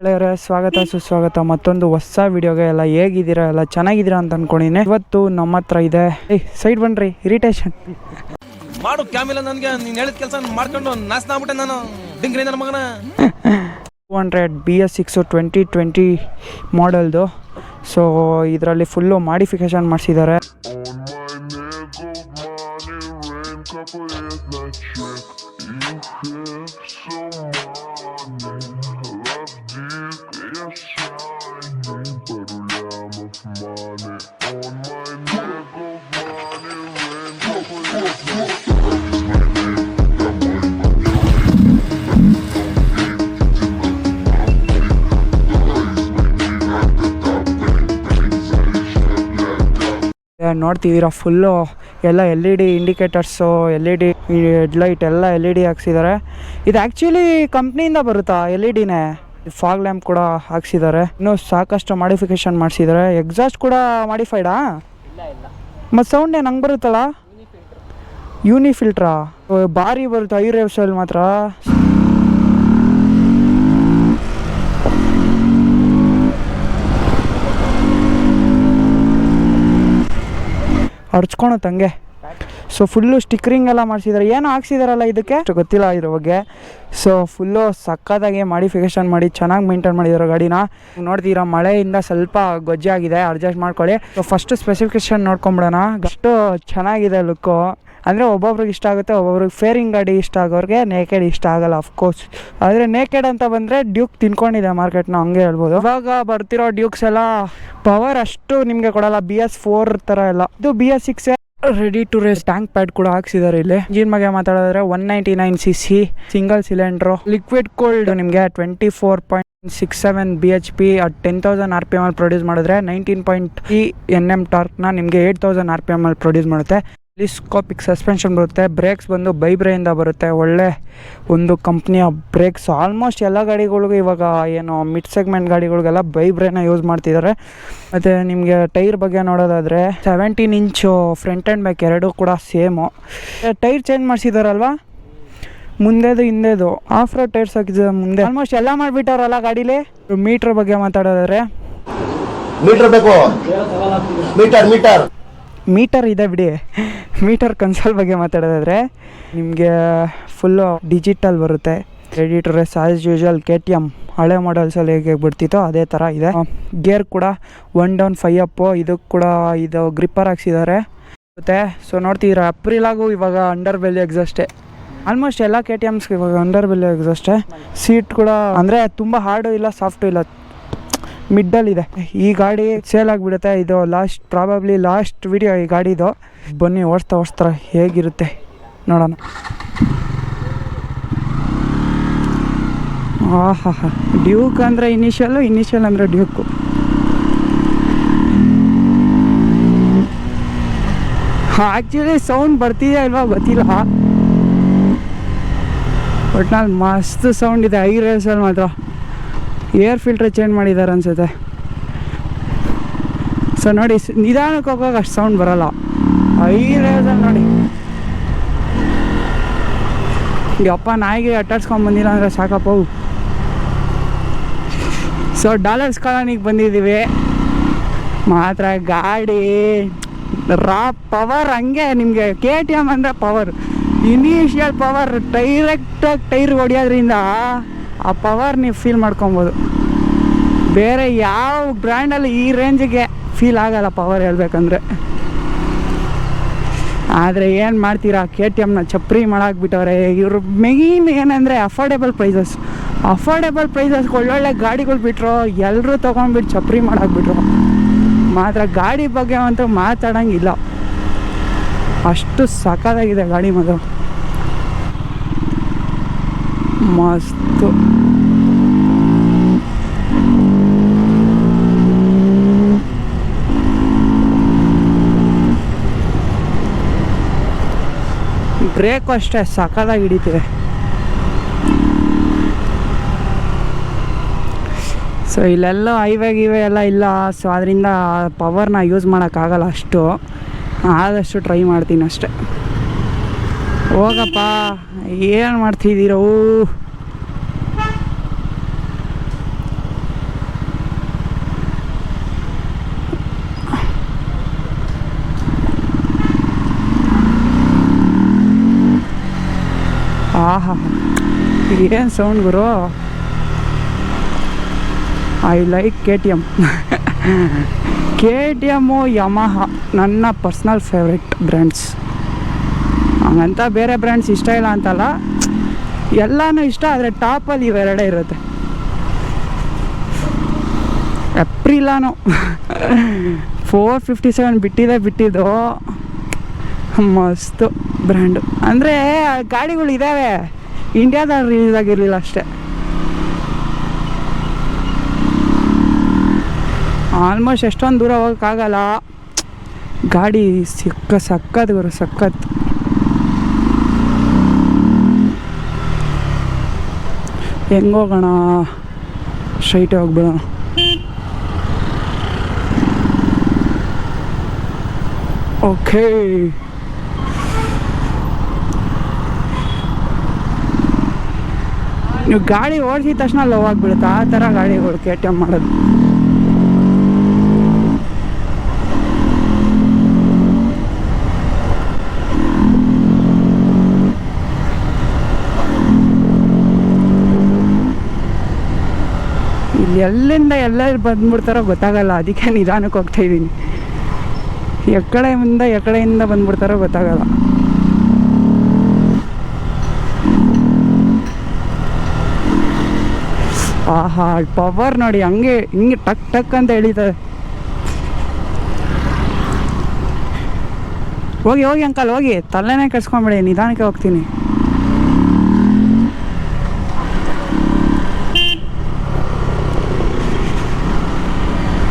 ಗೆಳೆಯರೇ ಸ್ವಾಗತ ಸುಸ್ವಾಗತ. ಮತ್ತೊಂದು ಹೊಸ ವಿಡಿಯೋಗೆ ಎಲ್ಲ ಹೇಗಿದ್ದೀರಾ? ಎಲ್ಲ ಚೆನ್ನಾಗಿದ್ದೀರಾ ಅಂತ ಅನ್ಕೊಂಡಿನಿ. ಇವತ್ತು ನಮ್ಮ ಹತ್ರ ಇದೆ. ಸೈಡ್ ಬನ್ರಿ ಇರಿಟೇಷನ್ ಮಾಡು ಕ್ಯಾಮಿಲ್ಲ ನನಗೆ. ನೀನು ಹೇಳಿದ ಕೆಲಸ ಮಾಡ್ಕೊಂಡು ನಾಶನ ಆಗ್ಬಿಟ್ಟೆ ನಾನು. ಡಿಂಗ್ರಿ ನನ್ನ ಮಗನ. Two hundred B S six twenty twenty ಮಾಡೆಲ್ದು so ಇದರಲ್ಲಿ ಫುಲ್ಲು ಮಾಡಿಫಿಕೇಶನ್ ಮಾಡಿಸಿದ್ದಾರೆ. ನೋಡ್ತಿದ್ದೀರಾ ಫುಲ್ಲು ಎಲ್ಲ L E D indicators L E D headlight ಎಲ್ಲ ಎಲ್ ಇ ಡಿ ಹಾಕ್ಸಿದ್ದಾರೆ ಇದು ಆ್ಯಕ್ಚುಲಿ ಕಂಪ್ನಿಯಿಂದ ಬರುತ್ತಾ ಎಲ್ ಇ ಡಿನೇ ಫಾಗ್ ಲ್ಯಾಂಪ್ ಕೂಡ ಹಾಕ್ಸಿದ್ದಾರೆ. ಇನ್ನು ಸಾಕಷ್ಟು ಮಾಡಿಫಿಕೇಶನ್ ಮಾಡಿಸಿದ್ದಾರೆ. ಎಕ್ಸಾಸ್ಟ್ ಕೂಡ ಮಾಡಿಫೈಡಾ? ಮತ್ತು ಸೌಂಡ್ ಏನು ಹಂಗೆ ಬರುತ್ತಲ್ಲ? ಯೂನಿ ಫಿಲ್ಟ್ರಾ. ಭಾರಿ ಬರುತ್ತೆ, ಐ ರೇವ್ಸಲ್ಲಿ ಮಾತ್ರ. ಹರ್ಚ್ಕೊಳತ್ತೆ ಹಂಗೆ. ಸೊ ಫುಲ್ಲು ಸ್ಟಿಕ್ಕರಿಂಗ್ ಎಲ್ಲ ಮಾಡಿಸಿದ್ದಾರೆ ಏನು ಹಾಕ್ಸಿದಾರಲ್ಲ ಇದಕ್ಕೆ? ಅಷ್ಟು ಗೊತ್ತಿಲ್ಲ ಇದ್ರ ಬಗ್ಗೆ. ಸೊ ಫುಲ್ಲು ಸಕ್ಕತ್ತಾಗಿ ಮಾಡಿಫಿಕೇಶನ್ ಮಾಡಿ, ಚೆನ್ನಾಗಿ ಮೇಂಟೈನ್ ಮಾಡಿದ್ದಾರೆ ಗಾಡಿನ. ನೋಡ್ತೀರಾ, ಮಳೆಯಿಂದ ಸ್ವಲ್ಪ ಗೊಜ್ಜೆ ಆಗಿದೆ ಅಡ್ಜಸ್ಟ್ ಮಾಡ್ಕೊಳ್ಳಿ. ಸೊ ಫಸ್ಟ್ ಸ್ಪೆಸಿಫಿಕೇಶನ್ ನೋಡ್ಕೊಂಬಿಡೋಣ. ಅಷ್ಟು ಚೆನ್ನಾಗಿದೆ ಲುಕ್ಕು ಅಂದರೆ ಒಬ್ಬೊಬ್ರಿಗೆ ಇಷ್ಟ ಆಗುತ್ತೆ, ಒಬ್ಬೊಬ್ರಿಗೆ ಫೇರಿಂಗ್ ಗಾಡಿ ಇಷ್ಟ ಆಗೋರಿಗೆ ನೇಕೆಡ್ ಇಷ್ಟ ಆಗಲ್ಲ ಅಫ್ಕೋರ್ಸ್ ಆದರೆ ನೇಕೆಡ್ ಅಂತ ಬಂದರೆ ಡ್ಯೂಕ್ ತಿನ್ಕೊಂಡಿದೆ ಮಾರ್ಕೆಟ್ನ, ಹಂಗೆ ಹೇಳ್ಬೋದು. ಇವಾಗ ಬರ್ತಿರೋ ಡ್ಯೂಕ್ಸ್ ಎಲ್ಲ ಪವರ್ ಅಷ್ಟು ನಿಮಗೆ ಕೊಡಲ್ಲ ಬಿ ಎಸ್ ಫೋರ್ ಥರ ಎಲ್ಲ. ಇದು B S six ready to race tank pad ಕೂಡ ಹಾಕ್ಸಿದ್ದಾರೆ ಇಲ್ಲಿ. ಇಂಜಿನ್ ಬಗ್ಗೆ ಮಾತಾಡಿದ್ರೆ one ninety nine C C single cylinder liquid cooled ನಿಮಗೆ twenty four point six seven B H P at ten thousand R P M ಅಲ್ಲಿ produce ಮಾಡಿದ್ರೆ nineteen point T N M ಟಾರ್ಕ್ನ ನಿಮಗೆ eight thousand R P M ಅಲ್ಲಿ produce ಮಾಡುತ್ತೆ. ಸ್ಕೋಪಿಕ್ suspension ಬರುತ್ತೆ, brakes ಬಂದು ಬೈಬ್ರೆಯಿಂದ ಬರುತ್ತೆ, ಒಳ್ಳೆ ಒಂದು ಕಂಪ್ನಿಯ ಬ್ರೇಕ್ಸ್. ಆಲ್ಮೋಸ್ಟ್ ಎಲ್ಲ ಗಾಡಿಗಳಿಗೂ ಇವಾಗ ಏನು ಮಿಡ್ ಸೆಗ್ಮೆಂಟ್ ಗಾಡಿಗಳಿಗೆಲ್ಲ ಬೈಬ್ರೇನ ಯೂಸ್ ಮಾಡ್ತಿದ್ದಾರೆ. ಮತ್ತು ನಿಮಗೆ ಟೈರ್ ಬಗ್ಗೆ ನೋಡೋದಾದರೆ seventeen inch front and back ಎರಡೂ ಕೂಡ ಸೇಮು. ಟೈರ್ ಚೇಂಜ್ ಮಾಡಿಸಿದಾರಲ್ವಾ? ಮುಂದೆದು ಹಿಂದೆದು. ಆಫ್ ರೋಡ್ ಟೈರ್ಸ್ ಹಾಕಿದ್ದು ಮುಂದೆ. ಆಲ್ಮೋಸ್ಟ್ ಎಲ್ಲ ಮಾಡಿಬಿಟ್ಟವ್ರಲ್ಲ ಗಾಡೀಲಿ? ಮೀಟ್ರ್ ಬಗ್ಗೆ ಮಾತಾಡೋದಾದ್ರೆ. ಮೀಟರ್ ಬೇಕು. Meter meter. ಮೀಟರ್ ಇದೆ ಬಿಡಿ. ಮೀಟರ್ ಕನ್ಸೋಲ್ ಬಗ್ಗೆ ಮಾತಾಡೋದಾದ್ರೆ, ನಿಮಗೆ ಫುಲ್ಲು ಡಿಜಿಟಲ್ ಬರುತ್ತೆ. Editor as usual K T M ಹಳೆ ಮಾಡಲ್ಸಲ್ಲಿ ಹೇಗೆ ಬಿಡ್ತಿತ್ತೋ ಅದೇ ಥರ ಇದೆ. ಗೇರ್ ಕೂಡ ಒನ್ ಡೌನ್ ಫೈ ಅಪ್ಪು ಇದಕ್ಕೆ ಕೂಡ ಇದು ಗ್ರಿಪ್ಪರ್ ಹಾಕ್ಸಿದ್ದಾರೆ ಮತ್ತು ಸೊ ನೋಡ್ತಿದ್ದೀರಾ ಅಪ್ರಿಲಾಗೂ ಇವಾಗ ಅಂಡರ್ ಬೆಲ್ಲಿ ಎಕ್ಸಾಸ್ಟೇ ಆಲ್ಮೋಸ್ಟ್ ಎಲ್ಲ ಕೆ ಟಿ ಎಮ್ಸ್ಗೆ ಇವಾಗ ಅಂಡರ್ ಬೆಲ್ಲಿ ಅಷ್ಟೇ ಸೀಟ್ ಕೂಡ, ಅಂದರೆ ತುಂಬ ಹಾರ್ಡು ಇಲ್ಲ ಸಾಫ್ಟು ಇಲ್ಲ. ಮಿಡ್ಡಲ್ಲಿದೆ. ಈ ಗಾಡಿ ಸೇಲ್ ಆಗಿಬಿಡುತ್ತೆ. ಇದು ಲಾಸ್ಟ್ ಪ್ರಾಬಬ್ಲಿ ಲಾಸ್ಟ್ ವಿಡಿಯೋ ಈ ಗಾಡಿದು. ಬನ್ನಿ, ಓಡಿಸ್ತಾ ಓಡಿಸ್ತಾರೆ ಹೇಗಿರುತ್ತೆ ನೋಡೋಣ. ಆಹಾ ಹಾ ಡ್ಯೂಕ್ ಅಂದರೆ ಇನಿಷಿಯಲ್ಲು ಇನಿಷಿಯಲ್ ಅಂದರೆ ಡ್ಯೂಕು ಹಾಂ ಆ್ಯಕ್ಚುಲಿ ಸೌಂಡ್ ಬರ್ತಿದೆಯಾ ಇಲ್ವಾ ಗೊತ್ತಿಲ್ಲ ಒಟ್ನಲ್ಲಿ ಮಸ್ತ್ ಸೌಂಡ್ ಇದೆ, ಐ ರೇಸಲ್ಲಿ ಮಾತ್ರ. ಏರ್ ಫಿಲ್ಟ್ರ್ ಚೇಂಜ್ ಮಾಡಿದ್ದಾರೆ ಅನ್ಸುತ್ತೆ. ಸೊ ನೋಡಿ ನಿಧಾನಕ್ಕೆ ಹೋಗುವಾಗ ಅಷ್ಟು ಸೌಂಡ್ ಬರಲ್ಲ. ಐ ರೇಸಲ್ಲಿ ನೋಡಿ. ಅಪ್ಪ ನಾಯಿಗೆ ಅಟ್ಟಾಡ್ಸ್ಕೊಂಡ್ ಬಂದಿಲ್ಲ ಅಂದರೆ ಸಾಕಪ್ಪ. ಸೊ ಡಾಲರ್ಸ್ ಕಾಲೋನಿಗೆ ಬಂದಿದ್ದೀವಿ. ಮಾತ್ರ ಗಾಡಿ ರಾ ಪವರ್ ಹಂಗೆ ನಿಮಗೆ. ಕೆ ಟಿ ಎಂ ಅಂದರೆ ಪವರ್ ಇನಿಷಿಯಲ್ ಪವರ್ ಡೈರೆಕ್ಟಾಗಿ ಟೈರ್ ಹೊಡಿಯೋದ್ರಿಂದ ಆ ಪವರ್ ನೀವು ಫೀಲ್ ಮಾಡ್ಕೊಬೋದು. ಬೇರೆ ಯಾವ ಬ್ರ್ಯಾಂಡಲ್ಲಿ ಈ ರೇಂಜಿಗೆ ಫೀಲ್ ಆಗಲ್ಲ ಪವರ್ ಹೇಳ್ಬೇಕಂದ್ರೆ. ಆದರೆ ಏನು ಮಾಡ್ತೀರಾ ಕೆ ಟಿ ಎಮ್ನ ಚಪ್ರಿ ಮಾಡಾಕ್ಬಿಟ್ಟವ್ರೆ, ಇವರು ಮೇನ್ ಏನಂದರೆ ಅಫೋರ್ಡೆಬಲ್ ಪ್ರೈಸಸ್ ಅಫೋರ್ಡೆಬಲ್ ಪ್ರೈಸಸ್ಗೆ ಒಳ್ಳೊಳ್ಳೆ ಗಾಡಿಗಳು ಬಿಟ್ಟರು ಎಲ್ಲರೂ ತೊಗೊಂಡ್ಬಿಟ್ಟು ಚಪ್ರಿ ಮಾಡಾಕ್ಬಿಟ್ರು. ಮಾತ್ರ ಗಾಡಿ ಬಗ್ಗೆ ಅಂತೂ ಮಾತಾಡೋಂಗಿಲ್ಲ. ಅಷ್ಟು ಸಖತ್ತಾಗಿದೆ ಗಾಡಿ ಮಾತ್ರ. ಮಸ್ತು. ಬ್ರೇಕು ಅಷ್ಟೇ, ಸಖತ್ತಾಗಿ ಹಿಡಿತೀವಿ. ಸೊ ಇಲ್ಲೆಲ್ಲೋ ಹೈವೇ ಗಿವೆ ಎಲ್ಲ ಇಲ್ಲ ಸೊ ಅದರಿಂದ ಪವರ್ನ ಯೂಸ್ ಮಾಡೋಕ್ಕಾಗಲ್ಲ ಅಷ್ಟು. ಆದಷ್ಟು ಟ್ರೈ ಮಾಡ್ತೀನಿ ಅಷ್ಟೆ. ಹೋಗಪ್ಪ, ಏನು ಮಾಡ್ತಿದ್ದೀರೋ? ಆಹಾ, ಏನು sound Guru? I like K T M K T M Yamaha ನನ್ನ ಪರ್ಸ್ನಲ್ ಫೇವ್ರೆಟ್ ಬ್ರ್ಯಾಂಡ್ಸ್ ಹಂಗಂತ ಬೇರೆ ಬ್ರ್ಯಾಂಡ್ಸ್ ಇಷ್ಟ ಇಲ್ಲ ಅಂತಲ್ಲ, ಎಲ್ಲನೂ ಇಷ್ಟ, ಆದರೆ ಟಾಪಲ್ಲಿ ಇವೆರಡೇ ಇರುತ್ತೆ. ಎಪ್ರಿಲಾನು ಫೋರ್ ಫಿಫ್ಟಿ ಸೆವೆನ್ ಬಿಟ್ಟಿದೆ, ಬಿಟ್ಟಿದ್ದು. ಮಸ್ತು ಬ್ರ್ಯಾಂಡು ಅಂದರೆ, ಗಾಡಿಗಳು ಇದ್ದಾವೆ ಇಂಡಿಯಾದಲ್ಲಿ ರಿಲೀಸ್ ಆಗಿರಲಿಲ್ಲ ಅಷ್ಟೇ. ಆಲ್ಮೋಸ್ಟ್ ಎಷ್ಟೊಂದು ದೂರ ಹೋಗೋಕ್ಕಾಗಲ್ಲ. ಗಾಡಿ ಸಿಕ್ಕ ಸಕ್ಕತ್ ಗುರು, ಸಕ್ಕತ್. ಹೆಂಗೆ ಹೋಗೋಣ? ಸ್ಟ್ರೈಟೇ ಹೋಗ್ಬಿಡೋಣ. ಓಕೆ ನೀವು ಗಾಡಿ ಓಡಿಸಿದ ತಕ್ಷಣ ಲೋ ಆಗಿಬಿಡುತ್ತೆ. ಆ ಥರ ಕೆ ಟಿ ಎಂ ಮಾಡೋದು. ಎಲ್ಲಿಂದ ಎಲ್ಲರು ಬಂದ್ಬಿಡ್ತಾರೋ ಗೊತ್ತಾಗಲ್ಲ. ಅದಕ್ಕೆ ನಿಧಾನಕ್ಕೆ ಹೋಗ್ತಾ ಇದ್ದೀನಿ. ಎಕ್ಕಡೆಯಿಂದ ಎಕ್ಕಡೆಯಿಂದ ಬಂದ್ಬಿಡ್ತಾರೋ ಗೊತ್ತಾಗಲ್ಲ. ಆಹಾ, ಪವರ್ ನೋಡಿ, ಹಂಗೆ, ಹಿಂಗೆ ಟಕ್ ಟಕ್ ಅಂತ ಹೇಳಿದ್ದಾರೆ ಹೋಗಿ ಹೋಗಿ ಅಂಕಲ್, ಹೋಗಿ. ತಲೆನೇ ಕೆಡ್ಸ್ಕೊಂಬಿಡಿ, ನಿಧಾನಕ್ಕೆ ಹೋಗ್ತೀನಿ.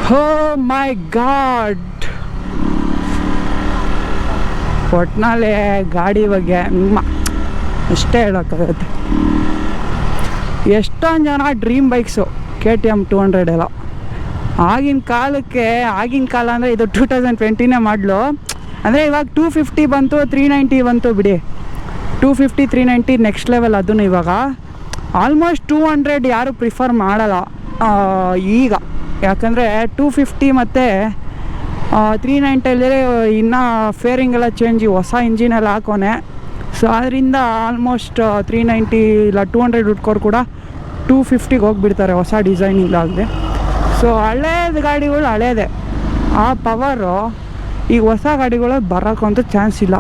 ಹೋ ಮೈ ಗಾಡ್ ಒಟ್ನಲ್ಲಿ ಗಾಡಿ ಬಗ್ಗೆ ಅಷ್ಟೇ ಹೇಳೋಕ್ಕಾಗತ್ತೆ. ಎಷ್ಟೊಂದು ಜನ dream bikes K T M two hundred ಎಲ್ಲ. ಆಗಿನ ಕಾಲಕ್ಕೆ, ಆಗಿನ ಕಾಲ ಅಂದರೆ ಇದು ಟೂ ತೌಸಂಡ್ ಟ್ವೆಂಟಿನೇ ಮಾಡಲು. ಅಂದರೆ ಇವಾಗ ಟೂ ಫಿಫ್ಟಿ ಬಂತು ತ್ರೀ ನೈಂಟಿ ಬಂತು ಬಿಡಿ. Two fifty three ninety next level ಅದನ್ನು ಇವಾಗ. ಆಲ್ಮೋಸ್ಟ್ ಟೂ ಹಂಡ್ರೆಡ್ ಯಾರು ಪ್ರಿಫರ್ ಮಾಡಲ್ಲ. ಈಗ. ಯಾಕಂದರೆ ಟೂ ಫಿಫ್ಟಿ ಮತ್ತು ತ್ರೀ ನೈಂಟಲ್ಲಿ ಇನ್ನೂ ಫೇರಿಂಗ್ ಎಲ್ಲ ಚೇಂಜ್ ಹೊಸ ಇಂಜಿನ್ ಎಲ್ಲ ಹಾಕೋನೆ. ಸೊ ಅದರಿಂದ ಆಲ್ಮೋಸ್ಟ್ ತ್ರೀ ನೈಂಟಿ ಇಲ್ಲ ಟೂ ಹಂಡ್ರೆಡ್ ಹುಡ್ಕೋರು ಕೂಡ ಟೂ ಫಿಫ್ಟಿಗೆ ಹೋಗಿಬಿಡ್ತಾರೆ ಹೊಸ ಡಿಸೈನಿಂಗ್ ಆಗದೆ. ಸೊ ಹಳೇದು ಗಾಡಿಗಳು ಹಳೇದೆ. ಆ ಪವರು ಈಗ ಹೊಸ ಗಾಡಿಗಳು ಬರೋಕ್ಕಂತೂ ಚಾನ್ಸ್ ಇಲ್ಲ.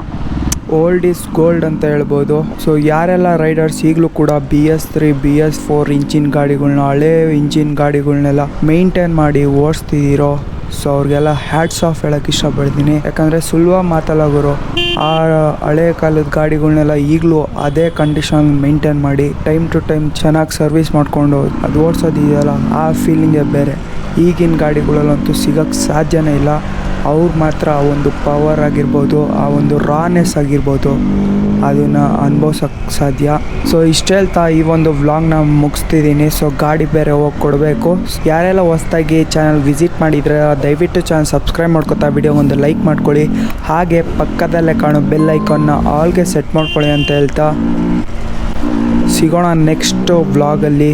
ಓಲ್ಡ್ ಈಸ್ ಗೋಲ್ಡ್ ಅಂತ ಹೇಳ್ಬೋದು. ಸೊ ಯಾರೆಲ್ಲ ರೈಡರ್ಸ್ ಈಗಲೂ ಕೂಡ B S three B S four engine ಗಾಡಿಗಳನ್ನ ಹಳೆ ಇಂಜಿನ್ ಗಾಡಿಗಳನ್ನೆಲ್ಲ ಮೇಂಟೈನ್ ಮಾಡಿ ಓಡಿಸ್ತಿದ್ದೀರೋ ಸೊ ಅವ್ರಿಗೆಲ್ಲ ಹ್ಯಾಟ್ಸ್ ಆಫ್ ಹೇಳಕ್ಕೆ ಇಷ್ಟಪಡ್ತೀನಿ. ಯಾಕಂದರೆ ಸುಲಭ ಮಾತಲ್ಲ ಆ ಹಳೆ ಕಾಲದ ಗಾಡಿಗಳನ್ನೆಲ್ಲ ಈಗಲೂ ಅದೇ ಕಂಡೀಷನ್ ಮೇಂಟೈನ್ ಮಾಡಿ ಟೈಮ್ ಟು ಟೈಮ್ ಚೆನ್ನಾಗಿ ಸರ್ವಿಸ್ ಮಾಡಿಕೊಂಡು ಅದು ಓಡಿಸೋದಿದೆಯಲ್ಲ ಆ ಫೀಲಿಂಗೇ ಬೇರೆ. ಈಗಿನ ಗಾಡಿಗಳಲ್ಲಂತೂ ಸಿಗೋಕ್ಕೆ ಸಾಧ್ಯನೇ ಇಲ್ಲ. ಅವ್ರು ಮಾತ್ರ ಆ ಒಂದು ಪವರ್ ಆಗಿರ್ಬೋದು, ಆ ಒಂದು ರಾನೆಸ್ ಆಗಿರ್ಬೋದು, ಅದನ್ನು ಅನುಭವ್ಸೋಕ್ಕೆ ಸಾಧ್ಯ. ಸೊ ಇಷ್ಟು ಹೇಳ್ತಾ ಈ ಒಂದು ವ್ಲಾಗ್ನ ಮುಗಿಸ್ತಿದ್ದೀನಿ. ಸೊ ಗಾಡಿ ಬೇರೆ ಹೋಗಿ ಕೊಡಬೇಕು. ಯಾರೆಲ್ಲ ಹೊಸ್ದಾಗಿ ಚಾನಲ್ ವಿಸಿಟ್ ಮಾಡಿದರೆ, ದಯವಿಟ್ಟು ಚಾನಲ್ ಸಬ್ಸ್ಕ್ರೈಬ್ ಮಾಡ್ಕೊತಾ ವಿಡಿಯೋ ಒಂದು ಲೈಕ್ ಮಾಡ್ಕೊಳ್ಳಿ. ಹಾಗೆ ಪಕ್ಕದಲ್ಲೇ ಕಾಣೋ ಬೆಲ್ ಐಕಾನ್ನ ಆಲ್ಗೆ ಸೆಟ್ ಮಾಡ್ಕೊಳ್ಳಿ ಅಂತ ಹೇಳ್ತಾ ಸಿಗೋಣ ನೆಕ್ಸ್ಟು ವ್ಲಾಗಲ್ಲಿ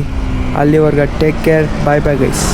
ಅಲ್ಲಿವರೆಗೆ take care bye bye guys